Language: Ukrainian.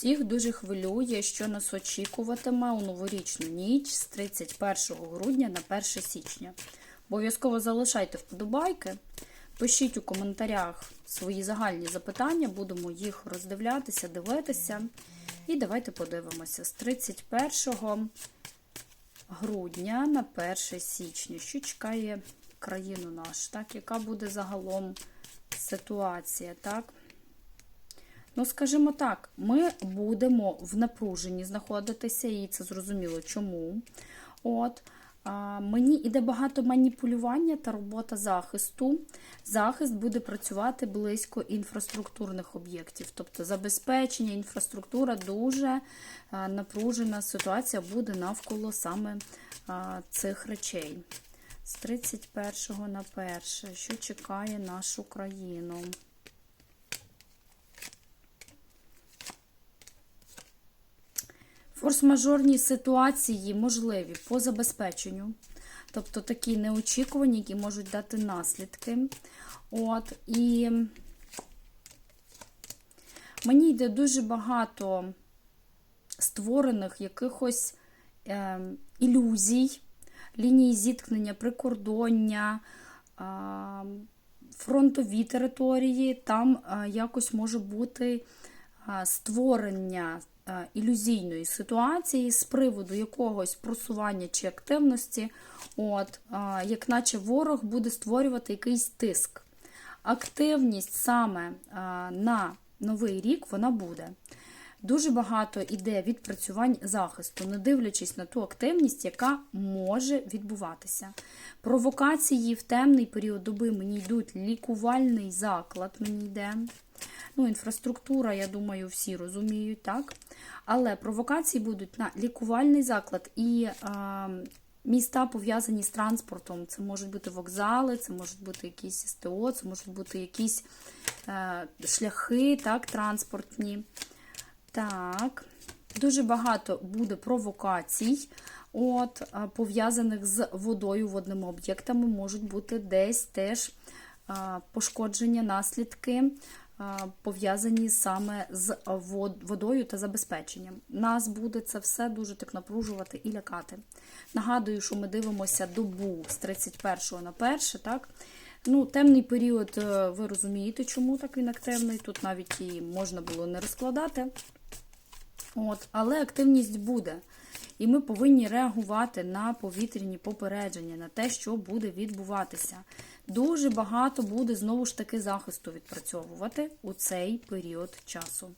Всіх дуже хвилює, що нас очікуватиме у новорічну ніч з 31 грудня на 1 січня. Обов'язково залишайте вподобайки, пишіть у коментарях свої загальні запитання, будемо їх роздивлятися, дивитися. І давайте подивимося з 31 грудня на 1 січня, що чекає країну нашу, так? Яка буде загалом ситуація, так? Ну, скажімо так, ми будемо в напруженні знаходитися, і це зрозуміло чому. От, а, мені іде багато маніпулювання та робота захисту. Захист буде працювати близько інфраструктурних об'єктів, тобто забезпечення, інфраструктура дуже а, напружена ситуація буде навколо саме а, цих речей. З 31 на 1, що чекає нашу країну. Форс-мажорні ситуації можливі по забезпеченню, тобто такі неочікувані, які можуть дати наслідки. От, І мені йде дуже багато створених якихось е, ілюзій, лінії зіткнення, прикордоння, е, фронтові території, там е, якось може бути створення е, ілюзійної ситуації з приводу якогось просування чи активності, от, е, як наче ворог буде створювати якийсь тиск. Активність саме е, на новий рік вона буде. Дуже багато іде відпрацювань захисту, не дивлячись на ту активність, яка може відбуватися. Провокації в темний період доби мені йдуть лікувальний заклад, мені йде. Ну, інфраструктура, я думаю, всі розуміють, так? Але провокації будуть на лікувальний заклад і а, міста пов'язані з транспортом. Це можуть бути вокзали, це можуть бути якісь СТО, це можуть бути якісь е, шляхи, так, транспортні. Так, дуже багато буде провокацій, от, пов'язаних з водою, водними об'єктами, можуть бути десь теж а, пошкодження, наслідки, а, пов'язані саме з водою та забезпеченням. Нас буде це все дуже так напружувати і лякати. Нагадую, що ми дивимося добу з 31 на 1, так? Ну, темний період, е, ви розумієте, чому так він активний. Тут навіть і можна було не розкладати. От, але активність буде. І ми повинні реагувати на повітряні попередження, на те, що буде відбуватися. Дуже багато буде знову ж таки захисту відпрацьовувати у цей період часу.